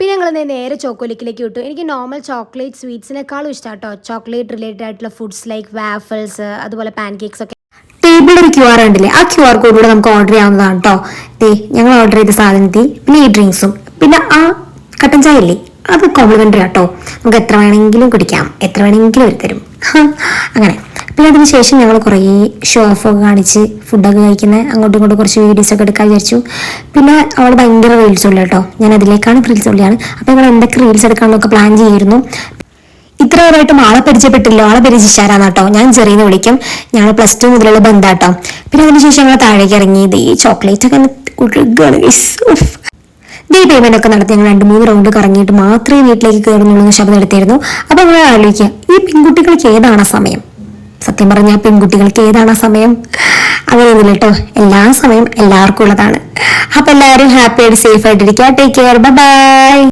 പിന്നെ ഞങ്ങൾ നേരെ ചോക്കോലിക്കിലേക്ക് വിട്ടു. എനിക്ക് നോർമൽ ചോക്ലേറ്റ് സ്വീറ്റ്സിനേക്കാളും ഇഷ്ടം കേട്ടോ ചോക്ലേറ്റ് റിലേറ്റഡ് ആയിട്ടുള്ള ഫുഡ്സ് ലൈക്ക് വാഫിൾസ് അതുപോലെ പാൻകേക്സ് ഒക്കെ. ടേബിളിൽ ഒരു ക്യു ആർ ഉണ്ടല്ലേ? ആ ക്യു ആർ കോഡിലൂടെ നമുക്ക് ഓർഡർ ചെയ്യാവുന്നതാണ് കേട്ടോ ദേ ഞങ്ങൾ ഓർഡർ ചെയ്ത സാധനത്തിൽ പിന്നെ ഈ ഡ്രിങ്ക്സും പിന്നെ ആ കട്ടൻ ചായ ഇല്ലേ? അത് കോംപ്ലിമെന്ററി ആട്ടോ. നമുക്ക് എത്ര വേണമെങ്കിലും കുടിക്കാം. എത്ര വേണമെങ്കിലും ഒരു തരും. അങ്ങനെ. പിന്നെ അതിന് ശേഷം ഞങ്ങൾ കുറേ ഷോ ഓഫ് ഒക്കെ കാണിച്ച് ഫുഡൊക്കെ കഴിക്കുന്ന അങ്ങോട്ടും ഇങ്ങോട്ടും കുറച്ച് വീഡിയോസ് ഒക്കെ എടുക്കാൻ വിചാരിച്ചു. പിന്നെ അവൾ ഭയങ്കര റീൽസ് ഉള്ളു കേട്ടോ. ഞാൻ അതിലേക്കാണ് റീൽസ് ഉള്ളിയാണ് അപ്പോൾ ഞങ്ങൾ എന്തൊക്കെ റീൽസ് എടുക്കാമെന്നൊക്കെ പ്ലാൻ ചെയ്യുന്നു ഇത്ര നേരമായിട്ടും ആളെ പരിചയപ്പെട്ടില്ല ആളെ പേര് ജിഷാരാന്ന് കേട്ടോ ഞാൻ ചെറിയെന്ന് വിളിക്കും. ഞങ്ങൾ പ്ലസ് ടു മുതലുള്ള ബന്ധാട്ടോ പിന്നെ അതിനുശേഷം ഞങ്ങൾ താഴേക്ക് ഇറങ്ങി. ഇത് ഈ ചോക്ലേറ്റ് ഒക്കെ ഒഴുകാണ് ഈ പേയ്മെന്റ് ഒക്കെ നടത്തി ഞങ്ങൾ രണ്ട് മൂന്ന് റൗണ്ട് കറങ്ങിയിട്ട് മാത്രമേ വീട്ടിലേക്ക് കയറുന്നുള്ളൂ എന്ന് ശബ്ദം എടുത്തിരുന്നു. അപ്പൊ ഞങ്ങൾ ആലോചിക്കുക ഈ പെൺകുട്ടികൾക്ക് ഏതാണ് സമയം? സത്യം പറഞ്ഞാൽ പെൺകുട്ടികൾക്ക് ഏതാണ് സമയം? അങ്ങനെയൊന്നുമില്ല കേട്ടോ. എല്ലാ സമയം എല്ലാവർക്കും ഉള്ളതാണ്. അപ്പൊ എല്ലാവരും ഹാപ്പി ആയിട്ട് സേഫ് ആയിട്ടിരിക്കുക. Take care bye